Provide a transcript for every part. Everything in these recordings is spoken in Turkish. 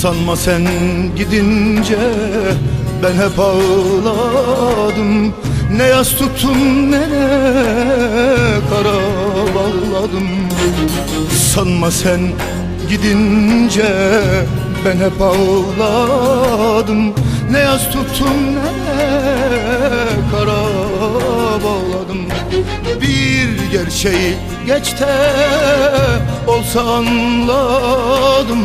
Sanma sen gidince ben hep ağladım. Ne yas tuttum ne de kara bağladım. Sanma sen gidince ben hep ağladım. Ne yas tuttum ne de kara bağladım. Bir gerçeği geçte olsa anladım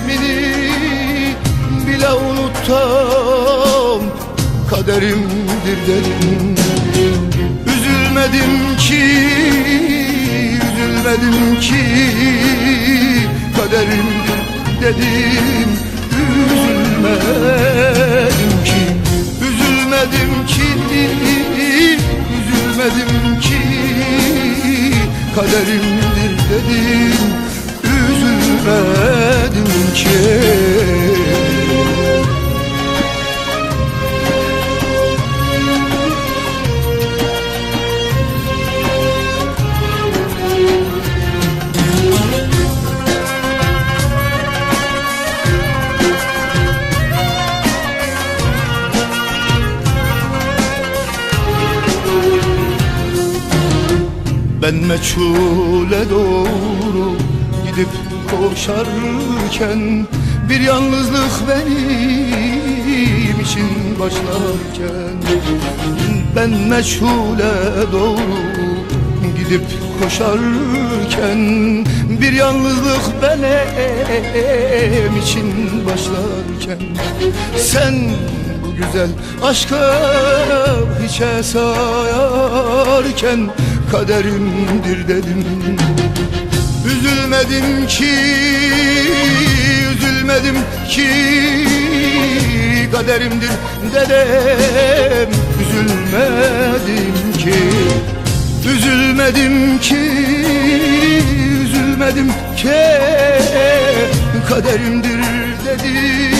ismini bile unuttum kaderimdir dedim. Üzülmedim ki, üzülmedim ki. Kaderimdir dedim. Üzülmedim ki, üzülmedim ki Üzülmedim ki. Kaderimdir dedim. Üzülmedim ki Ben meçhule doğru gidip koşarken Bir yalnızlık benim için başlarken Ben meçhule doğru gidip koşarken Bir yalnızlık benim için başlarken Sen bu güzel aşkı hiçe sayarken kaderimdir dedim Üzülmedim ki, üzülmedim ki kaderimdir dedim Üzülmedim ki, üzülmedim ki, üzülmedim ki kaderimdir dedim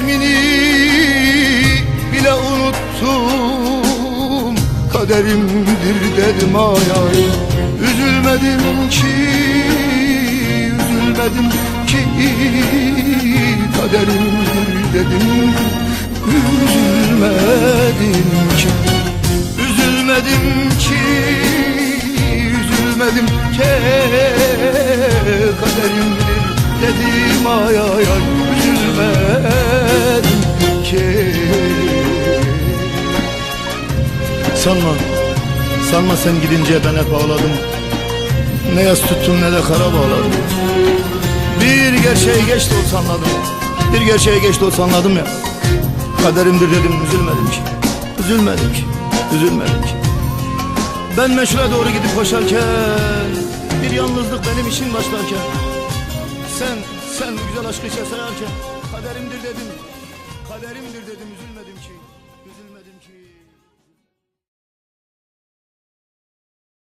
ismini bile unuttum. Kaderimdir dedim ay ay. Üzülmedim ki Üzülmedim ki. Kaderimdir dedim Üzülmedim ki. Üzülmedim ki Üzülmedim ki. Kaderimdir dedim ay ay ay. Üzülmedim Sanma, sanma sen gidince ben hep ağladım. Ne yas tuttum ne de kara bağladım. Bir gerçeği geç de olsa anladım. Bir gerçeği geç de olsa anladım ya. Kaderimdir dedim üzülmedim ki. Üzülmedim ki, üzülmedim ki. Ben meşhule doğru gidip koşarken Bir yalnızlık benim için başlarken Sen, sen güzel aşkı içe sayarken Kaderimdir dedim Kaderimdir dedim üzülmedim ki